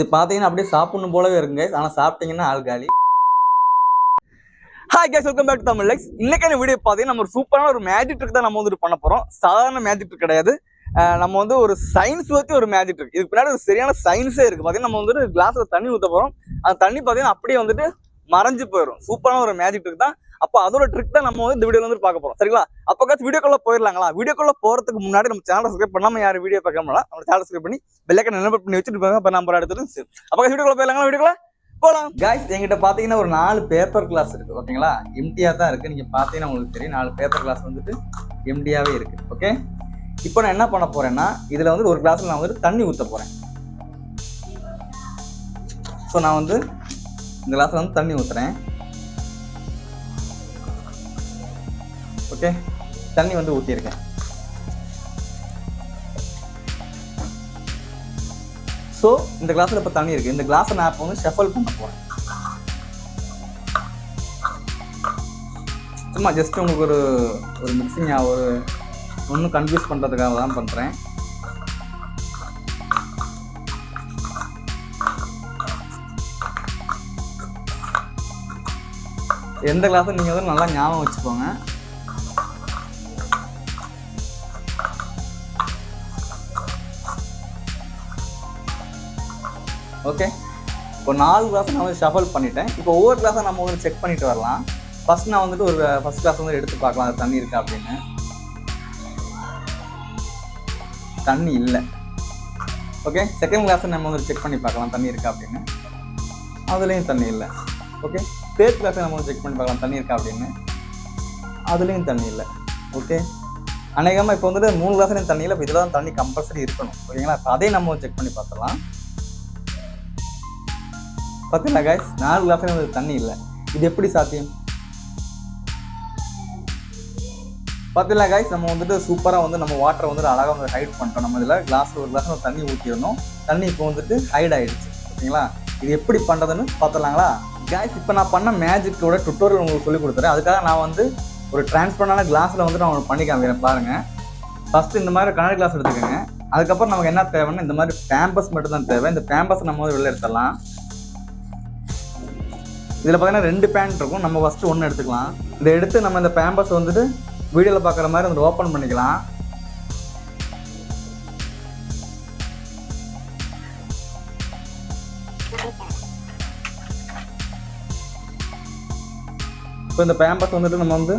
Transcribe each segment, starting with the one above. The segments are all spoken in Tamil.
இது பார்த்தீங்கன்னா அப்படியே சாப்பிடணும் போலவே இருக்குங்க. ஆனால் சாப்பிட்டீங்கன்னா ஆள் காலி. Hi guys welcome back to Tamil likes இன்னைக்கான வீடியோ பார்த்தீங்கன்னா நம்ம ஒரு சூப்பரான ஒரு மேஜிக் ட்ரிக் தான் நம்ம வந்துட்டு பண்ண போகிறோம் சாதாரண மேஜிக் ட்ரிக் கிடையாது. நம்ம வந்து ஒரு சயின்ஸ் வச்சு ஒரு மேஜிக் ட்ரிக் இதுக்கு பின்னாடி ஒரு சரியான சயின்ஸே இருக்குது பார்த்தீங்கன்னா நம்ம வந்துட்டு கிளாஸில் தண்ணி ஊற்ற போகிறோம் அந்த தண்ணி பார்த்தீங்கன்னா அப்படியே வந்துட்டு மறைஞ்சு போயிடும் சூப்பரான ஒரு மேஜிக் ட்ரிக் தான். அப்போ அதோட ட்ரிக் தான் நம்ம வந்து இந்த வீடியோல வந்து பார்க்க போறோம். சரிங்களா? அப்போ காச்சு வீடியோக்குள்ள போயிடலாங்களா வீடியோக்குள்ள போறதுக்கு முன்னாடி நம்ம சேனல் சப்ஸ்கிரைப் பண்ணாம யாரும் வீடியோ பார்க்க நம்ம சேனல் சப்ஸ்கிரைப் பண்ணி பெல்லைக்கன் நினைவு பண்ணி வச்சுட்டு போங்க. இப்போ நம்ம எடுத்துட்டு அப்போ வீடியோக்குள்ள போயிடலாங்களா வீடியோக்குள்ள போலாம். காய்ஸ் எங்கிட்ட பார்த்தீங்கன்னா ஒரு நாலு பேப்பர் கிளாஸ் இருக்கு ஓகேங்களா எம்டியா தான் இருக்கு. நீங்க பார்த்தீங்கன்னா உங்களுக்கு தெரியும் நாலு பேப்பர் கிளாஸ் வந்துட்டு எம்டியாவே இருக்கு ஓகே இப்போ நான் என்ன பண்ண போறேன்னா இதுல வந்து ஒரு கிளாஸ்ல நான் வந்துட்டு தண்ணி ஊத்த போறேன். ஸோ நான் வந்து இந்த கிளாஸ்ல வந்து தண்ணி ஊத்துறேன். ஓகே. தண்ணி வந்து ஊற்றிருக்கேன் ஸோ இந்த கிளாஸில் இப்போ தண்ணி இருக்குது இந்த கிளாஸை நான் இப்போ வந்து ஷஃபல் பண்ண போகிறேன் சும்மா ஜஸ்ட் உங்களுக்கு ஒரு ஒரு மிக்சிங்காக ஒரு ஒன்றும் கன்ஃபியூஸ் பண்ணுறதுக்காக தான் பண்ணுறேன் எந்த கிளாஸும் நீங்கள் வந்து நல்லா ஞாபகம் வச்சுக்கோங்க. ஓகே இப்போ நாலு கிளாஸை நான் வந்து ஷஃபல் பண்ணிட்டேன். இப்போ ஒவ்வொரு கிளாஸை நம்ம வந்து செக் பண்ணிட்டு வரலாம். ஃபர்ஸ்ட் நான் வந்துட்டு ஒரு ஃபஸ்ட் கிளாஸ் வந்து எடுத்து பார்க்கலாம். அது தண்ணி இருக்கா அப்படின்னு. தண்ணி இல்லை. ஓகே செகண்ட் கிளாஸை நம்ம வந்து செக் பண்ணி பார்க்கலாம். தண்ணி இருக்கா அப்படின்னு. அதுலேயும் தண்ணி இல்லை. ஓகே தேர்ட் கிளாஸை நம்ம வந்து செக் பண்ணி பார்க்கலாம். தண்ணி இருக்கா அப்படின்னு. அதுலேயும் தண்ணி இல்லை. ஓகே அநேகமாக இப்போ வந்துட்டு மூணு கிளாஸ்லேயும் தண்ணி இல்லை. இப்போ இதில் தான் தண்ணி கம்பல்சரி இருக்கணும். ஓகேங்களா அதே அதையும் நம்ம செக் பண்ணி பார்த்துடலாம். பார்த்தீங்களா கைஸ் நாலு கிளாஸ்ல வந்து தண்ணி இல்லை. இது எப்படி சாத்தியம்? பார்த்தீங்களா கைஸ் நம்ம வந்துட்டு சூப்பராக வந்து நம்ம வாட்டரை வந்துட்டு அழகாக வந்து ஹைட் பண்ணிட்டோம். நம்ம இதில் கிளாஸில் ஒரு கிளாஸ் தண்ணி ஊற்றிடணும் தண்ணி இப்போ வந்துட்டு ஹைட் ஆகிடுச்சு ஓகேங்களா இது எப்படி பண்ணுறதுன்னு பார்த்துலாங்களா கேஸ் இப்போ நான் பண்ண மேஜிக்கோட டுட்டோரியல் உங்களுக்கு சொல்லி கொடுத்துறேன். அதுக்காக நான் வந்து ஒரு டிரான்ஸ்பரண்டான கிளாஸில் வந்துட்டு நான் உங்களுக்கு பண்ணி காமிக்கிறேன். பாருங்கள் ஃபஸ்ட்டு இந்த மாதிரி கண்ணாடி கிளாஸ் எடுத்துக்கோங்க. அதுக்கப்புறம் நமக்கு என்ன தேவைன்னா இந்த மாதிரி பேம்பஸ் மட்டும் தான் தேவை. இந்த பேம்பஸ் நம்ம வந்து வெளில எடுத்துடலாம். இதில் பார்த்தீங்கன்னா ரெண்டு பேண்ட் இருக்கும். நம்ம ஃபஸ்ட்டு ஒன்று எடுத்துக்கலாம். இதை எடுத்து நம்ம இந்த பேம்பஸ் வந்துட்டு வீடியோவில் பார்க்குற மாதிரி வந்துட்டு ஓப்பன் பண்ணிக்கலாம். இப்போ இந்த பேம்பஸ் வந்துட்டு நம்ம வந்து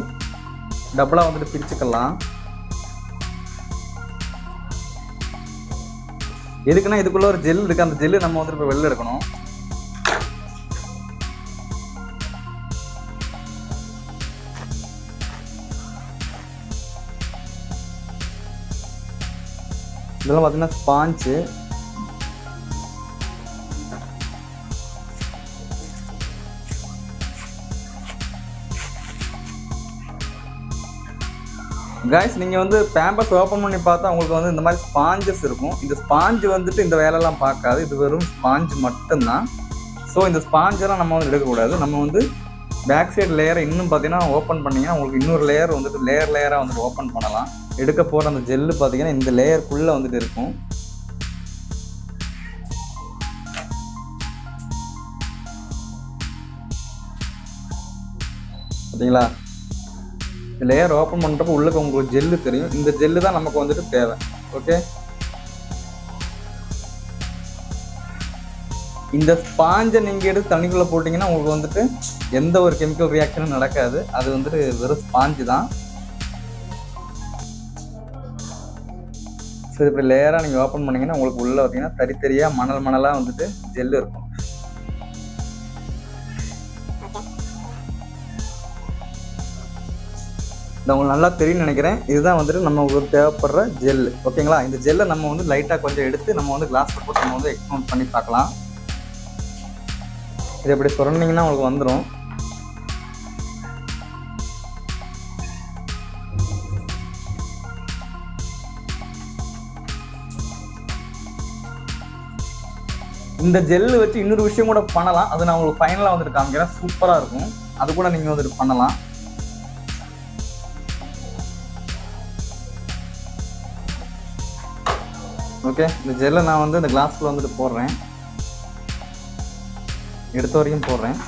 டபுளாக வந்துட்டு பிரிச்சுக்கலாம். எதுக்குன்னா இதுக்குள்ளே ஒரு ஜெல் இருக்குது அந்த ஜெல்லு நம்ம வந்துட்டு இப்போ வெளில எடுக்கணும். இதெல்லாம் பார்த்தீங்கன்னா ஸ்பாஞ்சு. கைஸ் நீங்கள் வந்து பேம்பர்ஸ் ஓப்பன் பண்ணி பார்த்தா உங்களுக்கு வந்து இந்த மாதிரி ஸ்பாஞ்சஸ் இருக்கும். இந்த ஸ்பாஞ்சு வந்துட்டு இந்த வேலையெல்லாம் பார்க்காது. இது வெறும் ஸ்பாஞ்சு மட்டும்தான். ஸோ இந்த ஸ்பாஞ்செல்லாம் நம்ம வந்து எடுக்கக்கூடாது. நம்ம வந்து பேக் சைடு லேயரை இன்னும் பார்த்தீங்கன்னா ஓப்பன் பண்ணிங்கன்னா உங்களுக்கு இன்னொரு லேயர் வந்துட்டு லேயர் லேயராக வந்துட்டு ஓப்பன் பண்ணலாம். எடுக்க போகிற அந்த ஜெல்லு பார்த்திங்கன்னா இந்த லேயருக்குள்ளே வந்துட்டு இருக்கும். பார்த்தீங்களா இந்த லேயர் ஓப்பன் பண்ணுறப்ப உள்ளுக்கு உங்களுக்கு ஜெல்லு தெரியும். இந்த ஜெல்லு தான் நமக்கு வந்துட்டு தேவை. ஓகே இந்த ஸ்பாஞ்சை நீங்கள் எடுத்து தண்ணிக்குள்ளே போட்டிங்கன்னா உங்களுக்கு வந்துட்டு எந்த ஒரு கெமிக்கல் ரியாக்ஷனும் நடக்காது. அது வந்துட்டு வெறும் ஸ்பாஞ்சு தான். ஸோ இப்படி லேயராக நீங்கள் ஓப்பன் பண்ணீங்கன்னா உங்களுக்கு உள்ளே பார்த்தீங்கன்னா தரித்தரியாக மணல் மணலாக வந்துட்டு ஜெல்லு இருக்கும். இது உங்களுக்கு நல்லா தெரியும்னு நினைக்கிறேன். இதுதான் வந்துட்டு நம்ம உங்களுக்கு தேவைப்படுற ஜெல் ஓகேங்களா இந்த ஜெல்லை நம்ம வந்து லைட்டாக கொஞ்சம் எடுத்து நம்ம வந்து கிளாஸில் போட்டு நம்ம வந்து எக்ஸ்பவுண்ட் பண்ணி பார்க்கலாம். இது இப்படி சொன்னீங்கன்னா உங்களுக்கு வந்துடும் இந்த ஜெல்லு வச்சு இன்னொரு விஷயம் கூட பண்ணலாம். அது நான் உங்களுக்கு ஃபைனலாக வந்துட்டு காமிக்கிறேன். சூப்பராக இருக்கும். அது கூட நீங்கள் வந்துட்டு பண்ணலாம். ஓகே இந்த ஜெல்லை நான் வந்து இந்த கிளாஸ்க்குள்ளே வந்துட்டு போடுறேன். எடுத்த வரைக்கும் போடுறேன்.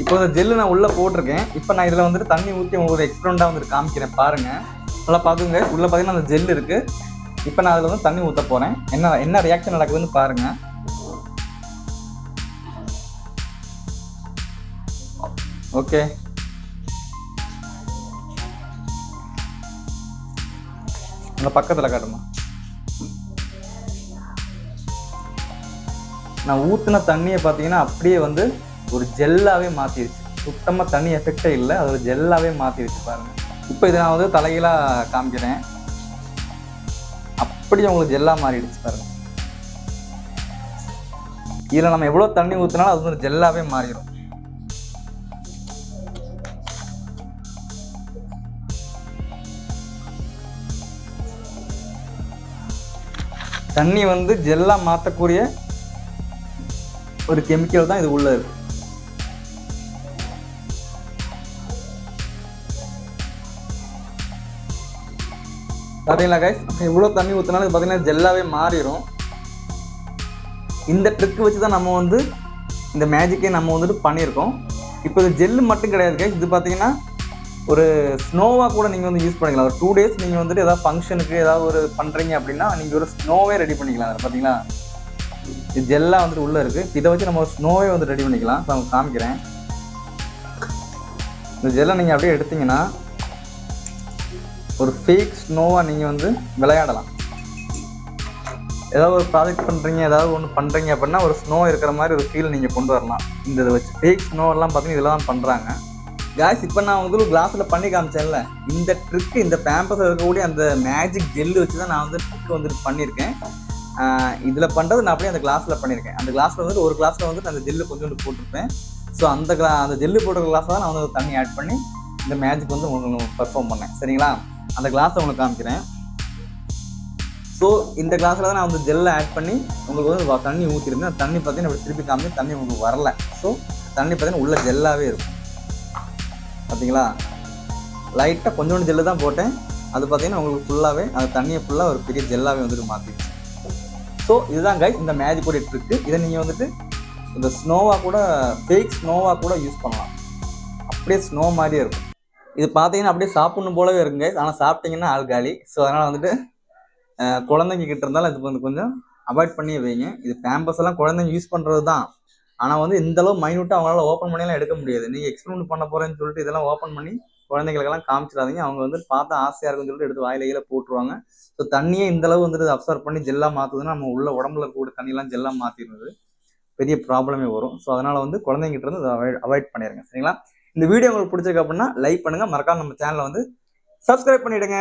இப்போ இந்த ஜெல்லு நான் உள்ளே போட்டிருக்கேன். இப்போ நான் இதில் வந்துட்டு தண்ணி ஊற்றி உங்களுக்கு எக்ஸ்பிரண்டாக வந்துட்டு காமிக்கிறேன். பாருங்கள் நல்லா பார்த்துங்க உள்ளே பார்த்தீங்கன்னா அந்த ஜெல் இருக்குது இப்போ நான் அதில் வந்து தண்ணி ஊற்ற போகிறேன் என்ன என்ன ரியாக்ஷன் நடக்குதுன்னு பாருங்கள் ஓகே. அந்த பக்கத்தில் காட்டுமா. நான் ஊற்றின தண்ணியை பார்த்தீங்கன்னா அப்படியே வந்து ஒரு ஜெல்லாகவே மாற்றிடுச்சு சுத்தமாக தண்ணி எஃபெக்டே இல்லை அது ஒரு ஜெல்லாகவே மாற்றிடுச்சு பாருங்கள் இப்போ இதை நான் வந்து தலைகீழாக காமிக்கிறேன். அப்படி உங்களுக்கு ஜெல்லாக மாறிடுச்சு பாருங்கள் இதில் நம்ம எவ்வளோ தண்ணி ஊற்றினாலும் அது வந்து ஜெல்லாகவே மாறிடும். தண்ணி வந்து ஜெல்லாக மாற்றக்கூடிய ஒரு கெமிக்கல் தான் இது உள்ள இருக்கு. பார்த்தீங்களா கைஸ் இவ்வளோ தண்ணி ஊற்றினாலும் இது பார்த்தீங்கன்னா ஜெல்லாவே மாறிடும் இந்த ட்ரிக் வச்சு தான் நம்ம வந்து இந்த மேஜிக்கே நம்ம வந்துட்டு பண்ணியிருக்கோம். இப்போ இது ஜெல்லு மட்டும் கிடையாது கைஸ் இது பார்த்தீங்கன்னா ஒரு ஸ்னோவாக கூட நீங்கள் வந்து யூஸ் பண்ணிக்கலாம். ஒரு டூ டேஸ் நீங்கள் வந்துட்டு ஏதாவது ஃபங்க்ஷனுக்கு ஏதாவது ஒரு பண்ணுறீங்க அப்படின்னா நீங்கள் ஒரு ஸ்னோவே ரெடி பண்ணிக்கலாம். அதில் பார்த்தீங்களா இது ஜெல்லாக வந்துட்டு உள்ளே இருக்குது இதை வச்சு நம்ம ஒரு ஸ்னோவே வந்து ரெடி பண்ணிக்கலாம். இப்போ நான் காமிக்கிறேன். இந்த ஜெல்லை நீங்கள் அப்படியே எடுத்தீங்கன்னா ஒரு ஃபேக் ஸ்னோவாக நீங்கள் வந்து விளையாடலாம். ஏதாவது ஒரு ப்ராஜெக்ட் பண்ணுறீங்க ஏதாவது ஒன்று பண்ணுறீங்க அப்படின்னா ஒரு ஸ்னோ இருக்கிற மாதிரி ஒரு ஃபீல் நீங்கள் கொண்டு வரலாம். இந்த இதை வச்சு ஃபேக் ஸ்னோவெல்லாம் பார்த்தீங்கன்னா இதெல்லாம் பண்ணுறாங்க காய்ஸ் இப்போ நான் வந்து ஒரு கிளாஸில் பண்ணி காமிச்சேன்ல இந்த ட்ரிக்கு இந்த பேம்பஸ் இருக்கக்கூடிய அந்த மேஜிக் ஜெல்லு வச்சு தான் நான் வந்து ட்ரிக் வந்துட்டு பண்ணியிருக்கேன். இதில் பண்ணுறது நான் அப்படியே அந்த கிளாஸில் பண்ணியிருக்கேன். அந்த கிளாஸில் வந்துட்டு ஒரு கிளாஸில் வந்துட்டு அந்த ஜெல்லு கொஞ்சோண்டு போட்டிருப்பேன். ஸோ அந்த கிளா அந்த ஜெல்லு போட்ட கிளாஸை தான் நான் வந்து தண்ணி ஆட் பண்ணி இந்த மேஜிக் வந்து உங்களுக்கு பர்ஃபார்ம் பண்ணேன். சரிங்களா? அந்த கிளாஸை உங்களுக்கு காமிக்கிறேன். ஸோ இந்த கிளாஸில் தான் நான் வந்து ஜெல்லை ஆட் பண்ணி உங்களுக்கு வந்து தண்ணி ஊற்றிருந்தேன் அந்த தண்ணி பார்த்தீங்கன்னா இப்படி திருப்பி காமிச்சு தண்ணி உங்களுக்கு வரல. ஸோ தண்ணி பார்த்தீங்கன்னா உள்ள ஜெல்லாகவே இருக்கும். பார்த்தீங்களா? லைட்டாக கொஞ்சோண்டு ஜெல்லு தான் போட்டேன். அது பார்த்தீங்கன்னா உங்களுக்கு ஃபுல்லாகவே அந்த தண்ணியை ஃபுல்லாக ஒரு பெரிய ஜெல்லாகவே வந்துட்டு மாற்றிடுச்சு ஸோ இதுதான் கைஸ் இந்த மேஜிக்கோடைய ட்ரிக்கு இதை நீங்கள் வந்துட்டு இந்த ஸ்னோவாக கூட ஃபேக் ஸ்னோவாக கூட யூஸ் பண்ணலாம். அப்படியே ஸ்னோ மாதிரியே இருக்கும். இது பார்த்தீங்கன்னா அப்படியே சாப்பிடணும் போலவே இருக்கும் கைஸ் ஆனால் சாப்பிட்டீங்கன்னா ஆள் காலி. ஸோ அதனால் வந்துட்டு குழந்தைங்க கிட்ட இருந்தாலும் இது வந்து கொஞ்சம் அவாய்ட் பண்ணி வைங்க. இது பேம்பஸ் எல்லாம் குழந்தைங்க யூஸ் பண்ணுறது தான் ஆனால் வந்து இந்த அளவு மைனூட்டாக அவங்களால ஓப்பன் பண்ணியெல்லாம் எடுக்க முடியாது. நீங்கள் எக்ஸ்பிரிமெண்ட் பண்ண போகிறேன்னு சொல்லிட்டு இதெல்லாம் ஓப்பன் பண்ணி குழந்தைங்களுக்கெல்லாம் காமிச்சிடாதீங்க. அவங்க வந்து பார்த்தா ஆசையாக இருக்குன்னு சொல்லிட்டு எடுத்து வாயில போட்டுருவாங்க. ஸோ தண்ணியே இந்த அளவு வந்துட்டு அப்சர்வ் பண்ணி ஜெல்லாக மாற்றுதுன்னா நம்ம உள்ள உடம்புல கூட தண்ணியெல்லாம் ஜெல்லாக மாற்றிடுறது பெரிய ப்ராப்ளமே வரும். ஸோ அதனால் வந்து குழந்தைங்கிட்ட இருந்து அவாய்ட் அவாய்ட் பண்ணிடுங்க சரிங்களா? இந்த வீடியோ உங்களுக்கு பிடிச்சிருக்கு அப்படின்னா லைக் பண்ணுங்கள் மறக்காம நம்ம சேனலை வந்து சப்ஸ்கிரைப் பண்ணிவிடுங்க